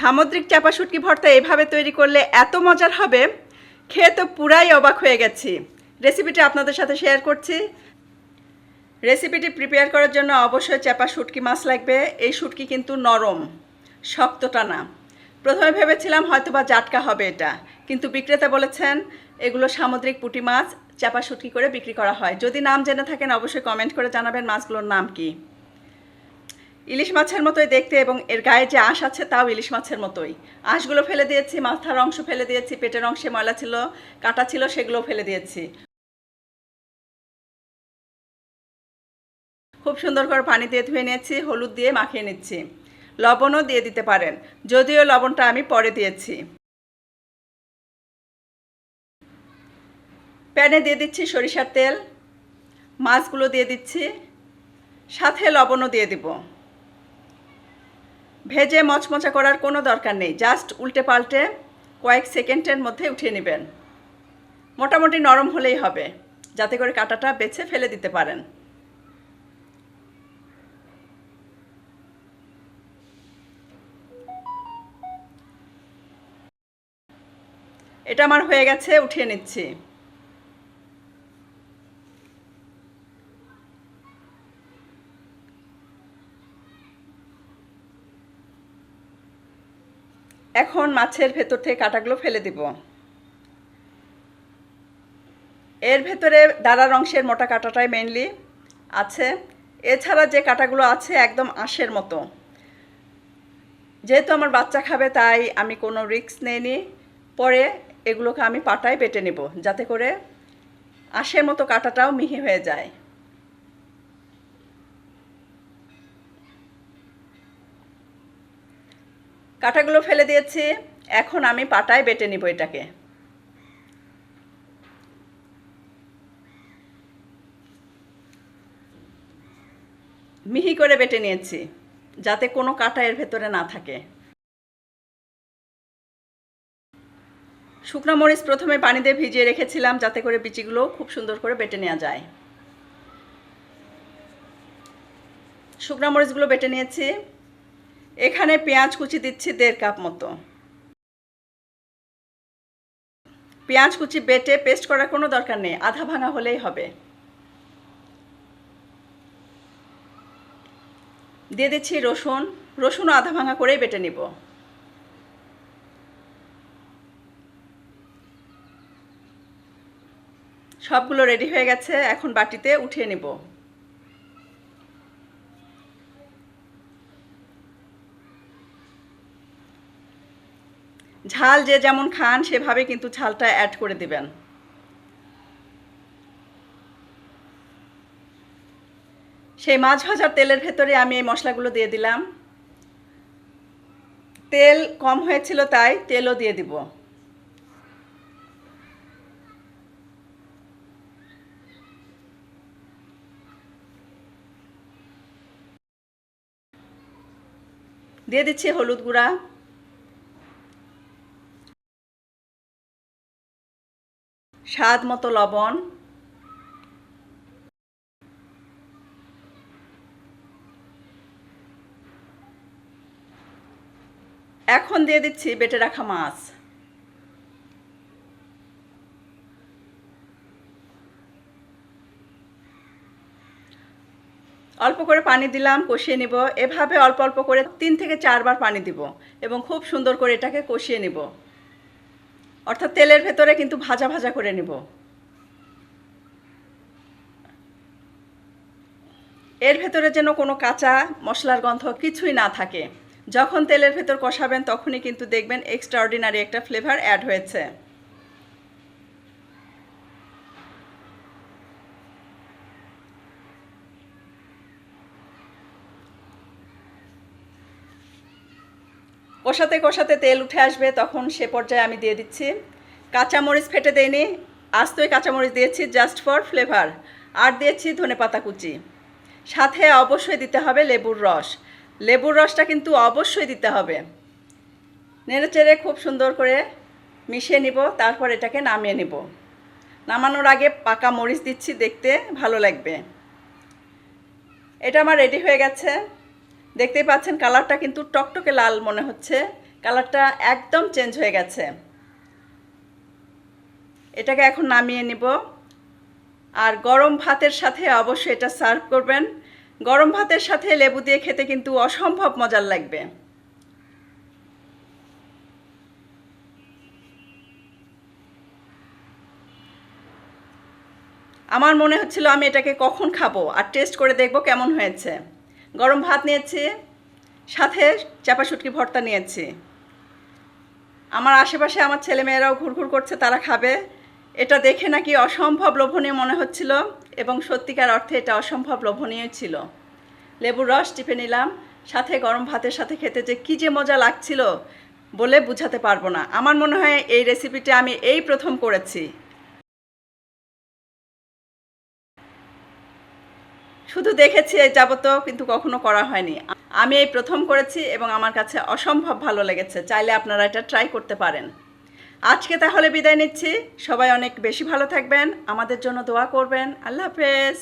সামুদ্রিক চাপা শুটকি ভর্তা এভাবে তৈরি করলে এত মজার হবে, খেয়ে তো পুরাই অবাক হয়ে গেছি। রেসিপিটি আপনাদের সাথে শেয়ার করছি। রেসিপিটি প্রিপেয়ার করার জন্য অবশ্যই চাপা শুটকি মাছ লাগবে। এই শুটকি কিন্তু নরম শক্তটা না প্রথমে ভেবেছিলাম হয়তো বা জাটকা হবে এটা, কিন্তু বিক্রেতা বলেছেন এগুলো সামুদ্রিক পুঁটি মাছ, চাপা শুটকি করে বিক্রি করা হয়। যদি নাম জেনে থাকেন অবশ্যই কমেন্ট করে জানাবেন মাছগুলোর নাম কি। ইলিশ মাছের মতোই দেখতে এবং এর গায়ে যে আঁশ আছে তাও ইলিশ মাছের মতোই। আঁশগুলো ফেলে দিয়েছি, মাথার অংশ ফেলে দিয়েছি, পেটের অংশে ময়লা ছিল, কাটা ছিল, সেগুলোও ফেলে দিয়েছি। খুব সুন্দর করে পানি দিয়ে ধুয়ে নিয়েছি, হলুদ দিয়ে মাখিয়ে নিচ্ছি। লবণও দিয়ে দিতে পারেন, যদিও লবণটা আমি পরে দিয়েছি। প্যানে দিয়ে দিচ্ছি সরিষার তেল, মাছগুলো দিয়ে দিচ্ছি, সাথে লবণও দিয়ে দিব। ভেজে মচমচা করার কোনো দরকার নেই। জাস্ট উল্টে পাল্টে কয়েক সেকেন্ডের মধ্যে উঠিয়ে নেবেন। মোটামুটি নরম হলেই হবে, যাতে করে কাঁটাটা বেছে ফেলে দিতে পারেন। এটা আমার হয়ে গেছে, উঠিয়ে নিচ্ছি। এখন মাছের ভেতর থেকে কাঁটাগুলো ফেলে দিব। এর ভেতরে দাঁড়ার অংশের মোটা কাঁটাটাই মেনলি আছে। এছাড়া যে কাঁটাগুলো আছে একদম আঁশের মতো। যেহেতু আমার বাচ্চা খাবে, তাই আমি কোনো রিস্ক নেইনি। পরে এগুলোকে আমি পাটায় বেটে নেব, যাতে করে আঁশের মতো কাঁটাটাও মিহি হয়ে যায়। কাঁটাগুলো ফেলে দিয়েছি, এখন আমি পাটায় বেটে নিব এটাকে। মিহি করে বেটে নিয়েছি, যাতে কোনো কাঁটা এর ভেতরে না থাকে। শুকনো মরিচ প্রথমে পানি দিয়ে ভিজিয়ে রেখেছিলাম, যাতে করে বিচিগুলো খুব সুন্দর করে বেটে নেওয়া যায়। শুকনো মরিচগুলো বেটে নিয়েছি এখানে পেঁয়াজ কুচি দিচ্ছি দেড় কাপ মতো। পেঁয়াজ কুচি বেটে পেস্ট করার কোনো দরকার নেই, আধা ভাঙা হলেই হবে। দিয়ে দিচ্ছি রসুন, রসুনও আধা ভাঙা করেই বেটে নিব। সবগুলো রেডি হয়ে গেছে, এখন বাটিতে উঠিয়ে নিব। ঝাল যে যেমন খান, সেভাবে কিন্তু ঝালটা অ্যাড করে দিবেন। সেই মাছ ভাজার তেলের ভেতরে আমি এই মশলাগুলো দিয়ে দিলাম। তেল কম হয়েছিল তাই তেলও দিয়ে দিব। দিয়ে দিচ্ছি হলুদ গুঁড়া। স্বাদ মতো লবণ। এখন দিয়ে দিচ্ছি বেটে রাখা মাছ। অল্প করে পানি দিলাম, কষিয়ে নিব। এভাবে অল্প অল্প করে তিন থেকে চারবার পানি দিব এবং খুব সুন্দর করে এটাকে কষিয়ে নিব। অর্থাৎ তেলের ভেতরে কিন্তু ভাজা ভাজা করে নেব। এর ভেতরে যেন কোনো কাঁচা মশলার গন্ধ কিছুই না থাকে। যখন তেলের ভেতর কষাবেন, তখনই কিন্তু দেখবেন এক্সট্রা অর্ডিনারি একটা ফ্লেভার অ্যাড হয়েছে। কষাতে কষাতে তেল উঠে আসবে, তখন সে পর্যায়ে আমি দিয়ে দিচ্ছি। কাঁচামরিচ ফেটে দেয়নি আস্তই কাঁচামরিচ দিয়েছি জাস্ট ফর ফ্লেভার আর দিয়েছি ধনে পাতা কুচি। সাথে অবশ্যই দিতে হবে লেবুর রস। লেবুর রসটা কিন্তু অবশ্যই দিতে হবে। নেড়ে চেড়ে খুব সুন্দর করে মিশিয়ে নিব, তারপর এটাকে নামিয়ে নিব। নামানোর আগে পাকা মরিচ দিচ্ছি, দেখতে ভালো লাগবে। এটা আমার রেডি হয়ে গেছে। দেখতেই পাচ্ছেন কালারটা কিন্তু টকটকে লাল মনে হচ্ছে। কালারটা একদম চেঞ্জ হয়ে গেছে। এটাকে এখন নামিয়ে নিব। আর গরম ভাতের সাথে অবশ্যই এটা সার্ভ করবেন। গরম ভাতের সাথে লেবু দিয়ে খেতে কিন্তু অসম্ভব মজার লাগবে। আমার মনে হচ্ছিল আমি এটাকে কখন খাব, আর টেস্ট করে দেখব কেমন হয়েছে। গরম ভাত নিয়েছি, সাথে চাপা শুটকি ভর্তা নিয়েছি। আমার আশেপাশে আমার ছেলেমেয়েরাও ঘুরঘুর করছে, তারা খাবে। এটা দেখে নাকি অসম্ভব লোভনীয় মনে হচ্ছিল এবং সত্যিকার অর্থে এটা অসম্ভব লোভনীয় ছিল। লেবুর রস টিপে নিলাম, সাথে গরম ভাতের সাথে খেতে যে কী যে মজা লাগছিল বলে বুঝাতে পারব না। আমার মনে হয় এই রেসিপিটা আমি এই প্রথম করেছি। শুধু দেখেছি যাবত কিন্তু কখনো করা হয়নি। আমি এই প্রথম করেছি এবং আমার কাছে অসম্ভব ভালো লেগেছে। চাইলে আপনারা এটা ট্রাই করতে পারেন। আজকে তাহলে বিদায় নিচ্ছি। সবাই অনেক বেশি ভালো থাকবেন। আমাদের জন্য দোয়া করবেন। আল্লাহ হাফেজ।